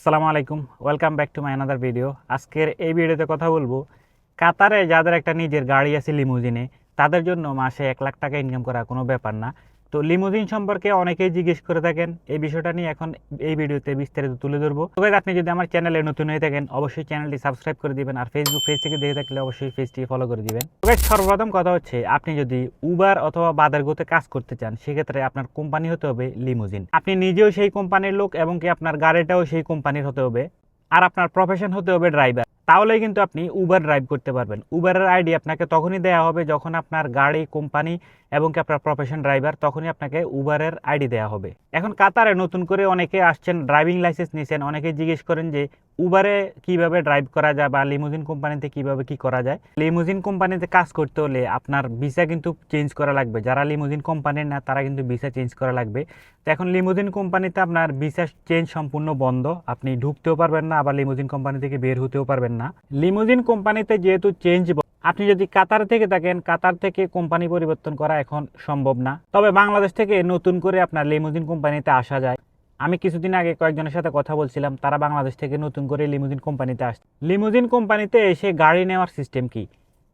আসসালামু আলাইকুম welcome back to my another video আজকের এই ভিডিওতে কথা বলব, কাতারে যাদের একটা নিজের গাড়ি আছে লিমুজিনে তাদের জন্য মাসে এক লাখ টাকা ইনকাম করা কোনো ব্যাপার না। তো লিমুজিন সম্পর্কে অনেকেই জিজ্ঞেস করে থাকেন, এই বিষয়টা নিয়ে এখন এই ভিডিওতে বিস্তারিত তুলে ধরবো। তবে আপনি যদি আমার চ্যানেলে নতুন হয়ে থাকেন, অবশ্যই চ্যানেলটি সাবস্ক্রাইব করে দিবেন আর ফেসবুক পেজ থেকে দেখে থাকলে অবশ্যই পেজটি ফলো করে দিবেন। তবে সর্বপ্রথম কথা হচ্ছে, আপনি যদি উবার অথবা বাদারগোতে কাজ করতে চান, সেক্ষেত্রে আপনার কোম্পানি হতে হবে লিমুজিন। আপনি নিজেও সেই কোম্পানির লোক এবং কি আপনার গাড়িটাও সেই কোম্পানির হতে হবে। আর আপনার প্রফেশন হতে হবে ড্রাইভার তাহলেই কিন্তু আপনি উবার ড্রাইভ করতে পারবেন। উবারের আইডি আপনাকে তখনই দেওয়া হবে যখন আপনার গাড়ি কোম্পানি এবং আপনার প্রফেশন ড্রাইভার তখনই আপনাকে উবারের আইডি দেওয়া হবে। এখন কাতারে নতুন করে অনেকে আসছেন ড্রাইভিং লাইসেন্স নিয়েছেন অনেকে জিজ্ঞেস করেন যে উবারে কীভাবে ড্রাইভ করা যায় বা লিমুজিন কোম্পানিতে কীভাবে কি করা যায়? লিমুজিন কোম্পানিতে কাজ করতে হলে আপনার ভিসা কিন্তু চেঞ্জ করা লাগবে। যারা লিমুজিন কোম্পানির না, তারা কিন্তু ভিসা চেঞ্জ করা লাগবে। তো এখন লিমুজিন কোম্পানিতে আপনার ভিসা চেঞ্জ সম্পূর্ণ বন্ধ। আপনি ঢুকতেও পারবেন না, আবার লিমুজিন কোম্পানি থেকে বের হতেও পারবেন না। লিমুজিন কোম্পানিতে যেহেতু চেঞ্জ আপনি যদি কাতার থেকে থাকেন কাতার থেকে কোম্পানি পরিবর্তন করা এখন সম্ভব না। তবে বাংলাদেশ থেকে নতুন করে আপনার লিমুজিন কোম্পানিতে আসা যায়। আমি কিছুদিন আগে কয়েকজনের সাথে কথা বলছিলাম, তারা বাংলাদেশ থেকে নতুন করে লিমুজিন কোম্পানিতে আসছে। লিমুজিন কোম্পানিতে এসে গাড়ি নেওয়ার সিস্টেম কি?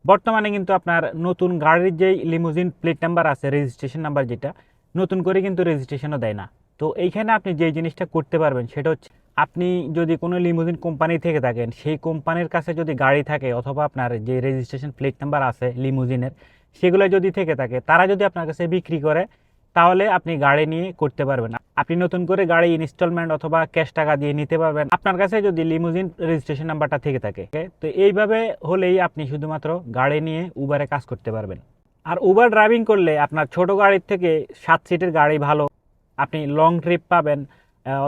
বর্তমানে কিন্তু আপনার নতুন গাড়ির যেই লিমুজিন প্লেট নাম্বার আছে রেজিস্ট্রেশন নাম্বার যেটা, নতুন করে কিন্তু রেজিস্ট্রেশনও দেয় না। তো এইখানে আপনি যে জিনিসটা করতে পারবেন সেটা হচ্ছে, আপনি যদি কোনো লিমুজিন কোম্পানি থেকে থাকেন, সেই কোম্পানির কাছে যদি গাড়ি থাকে অথবা আপনার যে রেজিস্ট্রেশন প্লেট নাম্বার আছে লিমুজিনের সেগুলো যদি থেকে থাকে, তারা যদি আপনার কাছে বিক্রি করে তাহলে আপনি গাড়ি নিয়ে করতে পারবেন। আপনি নতুন করে গাড়ি ইনস্টলমেন্ট অথবা ক্যাশ টাকা দিয়ে নিতে পারবেন। আপনার কাছে যদি লিমুজিন রেজিস্ট্রেশন নাম্বারটা থেকে থাকে, তো এইভাবে হলেই আপনি শুধুমাত্র গাড়ি নিয়ে উবারে কাজ করতে পারবেন। আর উবার ড্রাইভিং করলে আপনার ছোট গাড়ির থেকে সাত সিটের গাড়ি ভালো। আপনি লং ট্রিপ পাবেন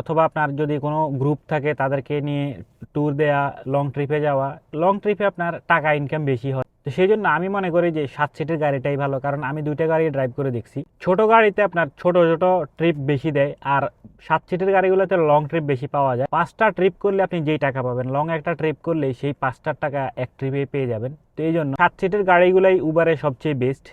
অথবা আপনার যদি কোনো গ্রুপ থাকে তাদেরকে নিয়ে ট্যুর দেওয়া লং ট্রিপে যাওয়া। লং ট্রিপে আপনার টাকা ইনকাম বেশি হয়। তো সেই জন্য আমি মনে করি যে সাত সিটের গাড়িটাই ভালো, কারণ আমি দুইটা গাড়ি ড্রাইভ করে দেখছি। ছোট গাড়িতে আপনার ছোট ছোট ট্রিপ বেশি দেয়, আর সাত সিটের গাড়িগুলোতে লং ট্রিপ বেশি পাওয়া যায়। পাঁচটা ট্রিপ করলে আপনি যেই টাকা পাবেন লং একটা ট্রিপ করলে সেই পাঁচটার টাকা এক ট্রিপে পেয়ে যাবেন। তো এই জন্য সাত সিটের গাড়িগুলোই উবারে সবচেয়ে বেস্ট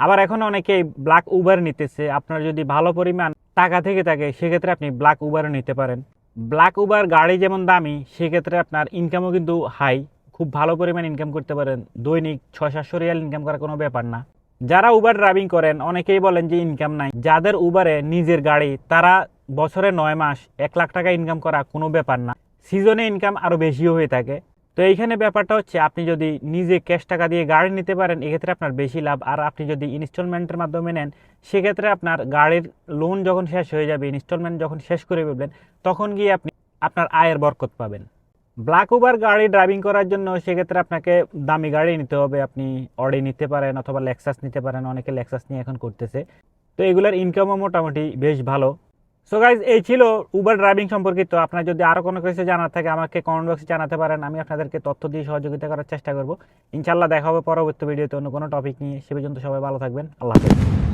আবার এখন অনেকে ব্ল্যাক উবার নিতেছে, আপনার যদি ভালো পরিমাণ টাকা থেকে থাকে, সেক্ষেত্রে আপনি ব্ল্যাক উবারও নিতে পারেন। ব্ল্যাক উবার গাড়ি যেমন দামি, সেক্ষেত্রে আপনার ইনকামও কিন্তু হাই খুব ভালো পরিমাণ ইনকাম করতে পারেন। দৈনিক ছয় সাতশো রিয়াল ইনকাম করা কোনো ব্যাপার না। যারা উবার ড্রাইভিং করেন, অনেকেই বলেন যে ইনকাম নাই। যাদের উবারে নিজের গাড়ি, তারা বছরে নয় মাস এক লাখ টাকা ইনকাম করা কোনো ব্যাপার না। সিজনে ইনকাম আরও বেশিও হয়ে থাকে। তো এইখানে ব্যাপারটা হচ্ছে, আপনি যদি নিজে ক্যাশ টাকা দিয়ে গাড়ি নিতে পারেন, এক্ষেত্রে আপনার বেশি লাভ। আর আপনি যদি ইনস্টলমেন্টের মাধ্যমে নেন, সেক্ষেত্রে আপনার গাড়ির লোন যখন শেষ হয়ে যাবে ইনস্টলমেন্ট যখন শেষ করে ফেলবেন, তখন গিয়ে আপনি আপনার আয়ের বরকত পাবেন। ব্ল্যাক উবার গাড়ি ড্রাইভিং করার জন্য সেক্ষেত্রে আপনাকে দামি গাড়ি নিতে হবে। আপনি অডি নিতে পারেন অথবা লেক্সাস নিতে পারেন, অনেকে লেক্সাস নিয়ে এখন করতেছে। তো এগুলোর ইনকামও মোটামুটি বেশ ভালো। সো গাইজ এই ছিল উবার ড্রাইভিং সম্পর্কিত। আপনার যদি আরও কোনো কিছু জানার থাকে, আমাকে কমেন্ট বক্সে জানাতে পারেন। আমি আপনাদেরকে তথ্য দিয়ে সহযোগিতা করার চেষ্টা করব। ইনশাল্লাহ দেখা হবে পরবর্তী ভিডিওতে অন্য কোনো টপিক নিয়ে। সে পর্যন্ত সবাই ভালো থাকবেন। আল্লাহ হাফেজ।